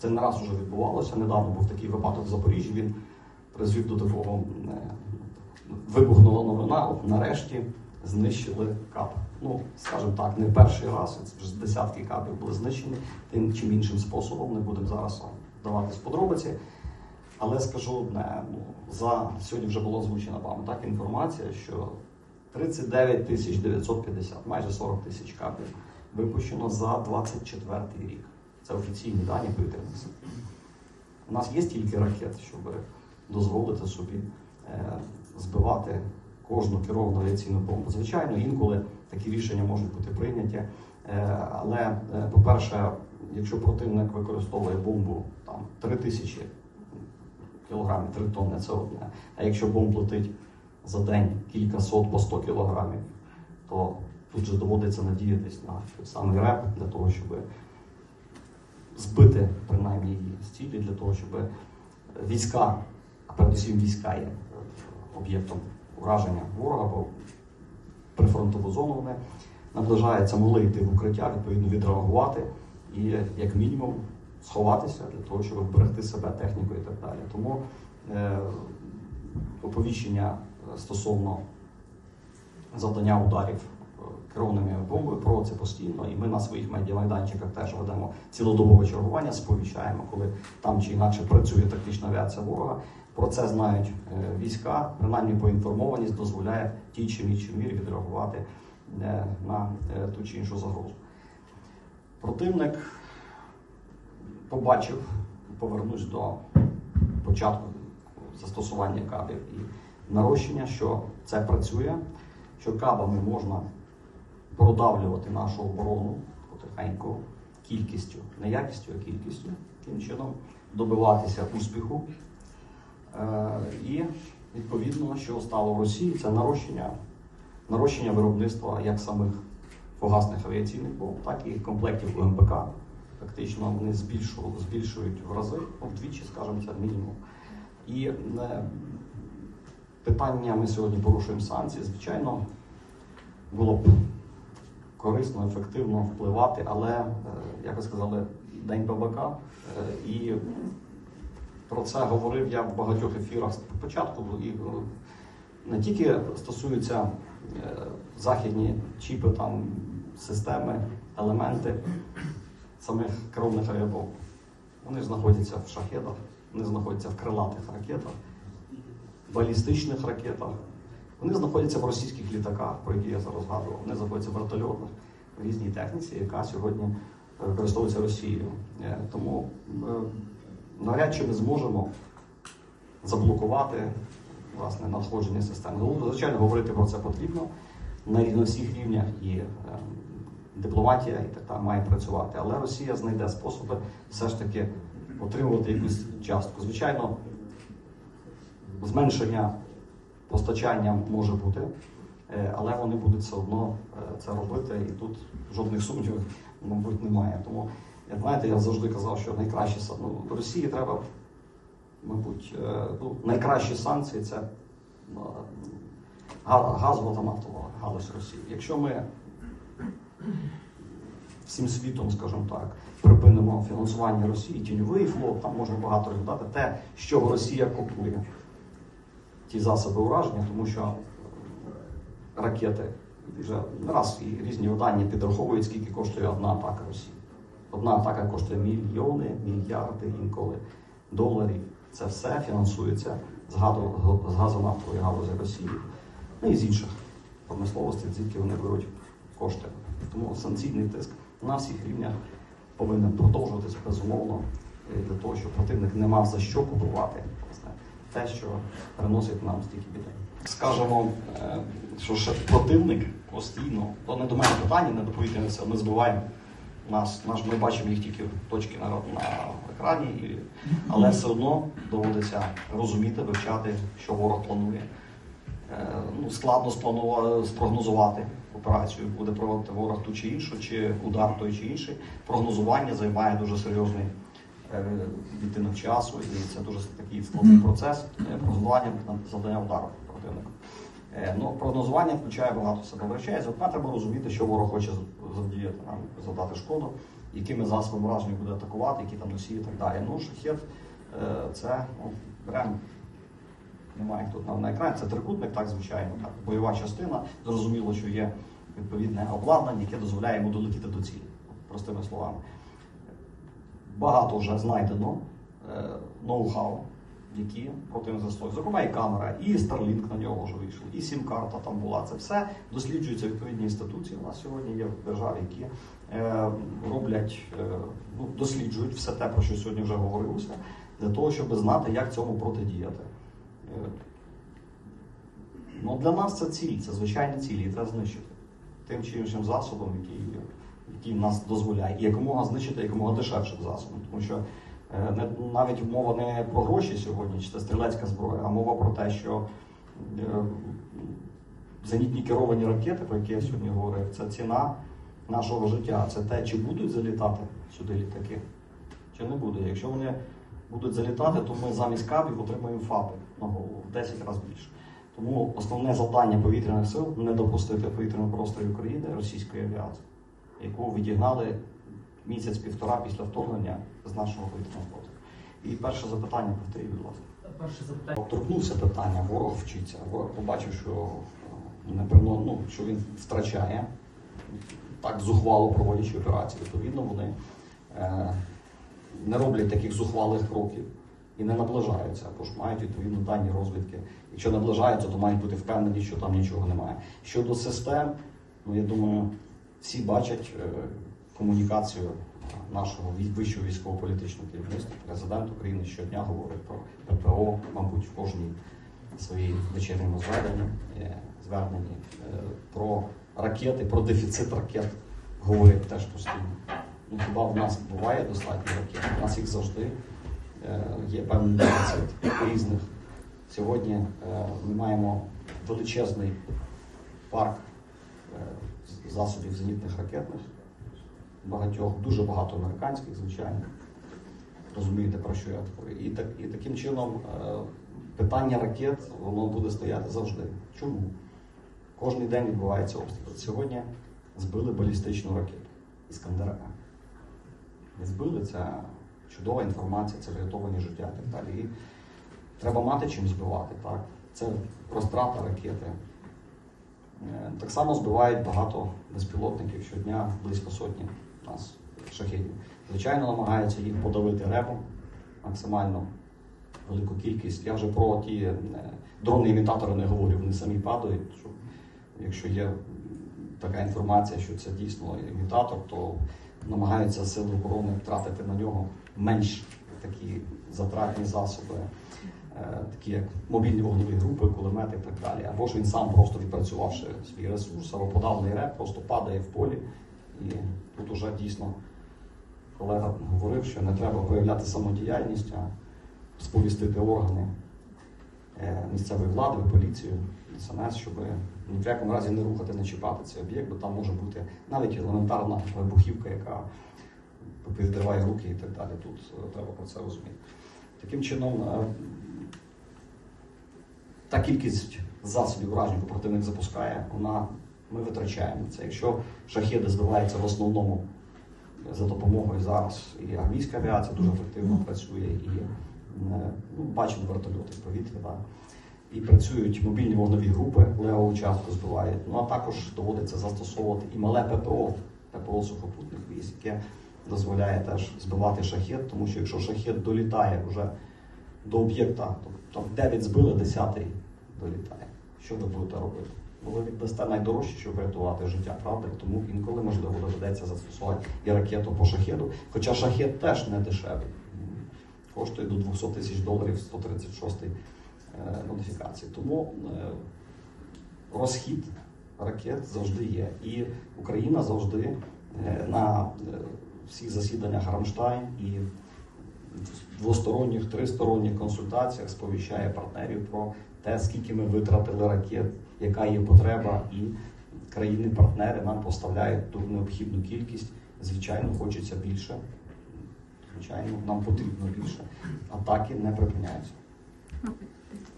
Це не раз вже відбувалося. Недавно був такий випадок в Запоріжжі. Він призвів до такого е, вибухнула новина. От нарешті знищили кап. Ну, скажімо так, не перший раз. Це вже десятки капів були знищені тим чи іншим способом. Не будемо зараз даватись подробиці. Але скажу одне, ну, за сьогодні вже було озвучена вами так інформація, що 39 тисяч 950, майже 40 тисяч капів випущено за 24 рік. Це офіційні дані повітряних. У нас є стільки ракет, щоб дозволити собі е, збивати кожну керовану авіаційну бомбу. Звичайно, інколи такі рішення можуть бути прийняті. Е, але, е, по-перше, якщо противник використовує бомбу там 3 тисячі кілограмів, 3 тонни це одне. А якщо бомб летить за день кілька сот по 100 кілограмів, то тут же доводиться надіятись на самий реп для того, щоб збити принаймні її з цілі, для того, щоб війська, а передусім війська є об'єктом ураження ворога, бо прифронтову зону вони наближаються, могли йти в укриття, відповідно відреагувати і як мінімум сховатися для того, щоб вберегти себе техніку і так далі. Тому е, оповіщення стосовно завдання ударів керованими бомбою про це постійно, і ми на своїх медіамайданчиках теж ведемо цілодобове чергування, сповіщаємо, коли там чи інакше працює тактична авіація ворога. Про це знають е, війська, принаймні поінформованість дозволяє тій чи іншій мірі відреагувати е, на е, ту чи іншу загрозу. Противник побачив, повернусь до початку застосування кабів і нарощення, що це працює, що кабами можна продавлювати нашу оборону потихеньку кількістю, не якістю, а кількістю, тим чином добиватися успіху. Е, І відповідно, що стало в Росії, це нарощення, нарощення виробництва як самих фугасних авіаційних бомб, так і комплектів УМПК. Фактично вони збільшують, збільшують в рази, вдвічі, скажімо, це мінімум. І е, питання ми сьогодні порушуємо санкції. Звичайно, було б корисно, ефективно впливати, але, е, як ви сказали, день ББК. е, І про це говорив я в багатьох ефірах спочатку. І е, не тільки стосуються західні чіпи, там, системи, елементи самих керованих авіабомб. Вони ж знаходяться в шахедах, вони знаходяться в крилатих ракетах, балістичних ракетах. Вони знаходяться в російських літаках, про які я зараз згадував. Вони знаходяться в вертольотах, в різній техніці, яка сьогодні е, використовується Росією. Е, Тому е, навряд чи ми зможемо заблокувати власне надходження системи. Ну, Звичайно, говорити про це потрібно на всіх рівнях і дипломатія і така має працювати. Але Росія знайде способи все ж таки отримувати якусь частку. Звичайно, зменшення постачання може бути, е, але вони будуть все одно е, це робити, і тут жодних сумнівів, мабуть, немає. Тому, як знаєте, я завжди казав, що найкращі са- ну, Росії треба, мабуть, е, ну, найкращі санкції це газова та нафтова галузь Росії. Якщо ми всім світом, скажімо так, припинимо фінансування Росії, тіньовий флот, там можна багато розглядати те, що Росія купує ті засоби ураження, тому що ракети вже раз і різні видання підраховують, скільки коштує одна атака Росії. Одна атака коштує мільйони, мільярди інколи доларів. Це все фінансується з газонафтової галузі Росії, ну і з інших промисловостей, звідки вони беруть кошти. Тому санкційний тиск на всіх рівнях повинен продовжуватися безумовно для того, щоб противник не мав за що купувати те, що приносить нам стільки біди. Скажемо, е, що ж противник постійно, то не до мене питання, не до повітряних ми збиваємо нас, наш, ми бачимо їх тільки точки на, на екрані, і, але все одно доводиться розуміти, вивчати, що ворог планує. Е, ну, складно спрогнозувати операцію, буде проводити ворог ту чи іншу, чи удар той чи інший. Прогнозування займає дуже серйозний відтинок часу, і це дуже такий складний процес. Е, Прогнозування завдання удару противника. Е, Ну, прогнозування включає багато себе речей. Зокрема, треба розуміти, що ворог хоче завдіяти нам, завдати шкоду. якими засобами враження буде атакувати, які там носії і так далі. Ну, шахет е, це ну, беремо немає тут на екрані. Це трикутник, так звичайно, так, бойова частина. Зрозуміло, що є відповідне обладнання, яке дозволяє йому долетіти до цілі. Простими словами. Багато вже знайдено е, ноу-хау, які противник застосовує. Зокрема, і камера, і Starlink на нього вже вийшов, і сім-карта там була. Це все досліджується відповідні інституції. У нас сьогодні є в державі, які е, роблять, е, ну, досліджують все те, про що сьогодні вже говорилося, для того, щоб знати, як цьому протидіяти. Ну, для нас це ціль, це звичайні цілі, і треба знищити тим чи іншим засобом, який, який нас дозволяє, і якомога знищити якомога дешевшим засобом. Тому що е, не, навіть мова не про гроші сьогодні, чи це стрілецька зброя, а мова про те, що е, зенітні керовані ракети, про які я сьогодні говорив, це ціна нашого життя. Це те, чи будуть залітати сюди літаки, чи не буде. Якщо вони будуть залітати, то ми замість кабів отримаємо ФАПи на голову в 10 разів більше. Тому основне завдання повітряних сил не допустити в повітряному просторі України російської авіації, яку відігнали місяць-півтора після вторгнення з нашого повітряного простору. І перше запитання повторіть, будь ласка. Перше запитання. Торкнувся питання, ворог вчиться. Ворог побачив, що, е, ну, що він втрачає, так зухвало проводячи операції. Відповідно, вони е, не роблять таких зухвалих кроків і не наближаються, бо ж мають відповідно дані розвідки. Якщо наближаються, то мають бути впевнені, що там нічого немає. Щодо систем, ну я думаю, всі бачать е, комунікацію нашого вищого військово-політичного керівництва. Президент України щодня говорить про ППО, мабуть, в кожній своїй вечірньому е, зверненні е, про ракети, про дефіцит ракет говорять теж постійно. Ну, хіба в нас буває достатньо ракет? У нас їх завжди е, є певний дефіцит різних. Сьогодні ми маємо величезний парк засобів зенітних ракетних, багатьох, дуже багато американських, звичайно. Розумієте, про що я говорю. І, так, і таким чином е, питання ракет воно буде стояти завжди. Чому? Кожний день відбувається обстріл. Сьогодні збили балістичну ракету Іскандера. Не збили, це чудова інформація, це врятовані життя і так далі. І треба мати чим збивати. Так? Це розтрата ракети. Е, Так само збивають багато безпілотників щодня, близько сотні у нас шахедів. Звичайно, намагаються їх подавити ребом максимально велику кількість. Я вже про ті е, дрони-імітатори не говорю, вони самі падають. Що, якщо є така інформація, що це дійсно імітатор, то намагаються сили оборони тратити на нього менш такі затратні засоби, такі як мобільні вогневі групи, кулемети і так далі. Або ж він сам просто відпрацювавши свій ресурс, або подавлений реп, просто падає в полі. І тут уже дійсно колега говорив, що не треба проявляти самодіяльність, а сповістити органи е, місцевої влади, поліцію, СНС, щоб ні в якому разі не рухати, не чіпати цей об'єкт, бо там може бути навіть елементарна вибухівка, яка підриває руки і так далі. Тут е, треба про це розуміти. Таким чином, е, та кількість засобів вражень, яку противник запускає, вона ми витрачаємо це. Якщо шахеди збиваються в основному за допомогою зараз і армійська авіація дуже ефективно працює, і е, ну, бачимо вертольоти в повітрі, да. і працюють мобільні вогневі групи, левову частку збивають. Ну а також доводиться застосовувати і мале ППО, ППО сухопутних військ, яке дозволяє теж збивати шахет, тому що якщо шахет долітає вже до об'єкта, то там 9 збили, 10 долітає. Що ви будете робити? Ну, ви віддасте найдорожче, щоб врятувати життя, правда? Тому інколи можливо доведеться застосувати і ракету по шахеду. Хоча шахет теж не дешевий. Коштує до 200 тисяч доларів 136 е, модифікації. Тому е, розхід ракет завжди є. І Україна завжди е, на е, всіх засіданнях Рамштайн і двосторонніх, тристоронніх консультаціях сповіщає партнерів про те, скільки ми витратили ракет, яка є потреба, і країни-партнери нам поставляють ту необхідну кількість. Звичайно, хочеться більше. Звичайно, нам потрібно більше. Атаки не припиняються.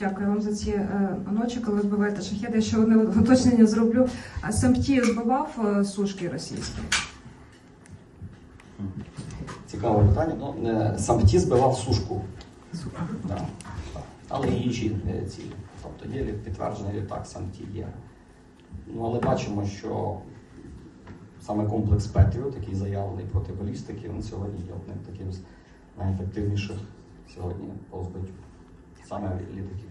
Дякую вам за ці е, ночі, коли збиваєте шахеди. Я ще одне уточнення зроблю. А Сампті збивав е, сушки російські. Цікаве питання. Ну, е, Самті збивав сушку. Да. Але і інші е, цілі. Тобто є лі- підтвердження літак самті є. Ну, але бачимо, що саме комплекс Петріот, який заявлений проти балістики, він сьогодні є одним таким з найефективніших сьогодні по збиттю саме літаків.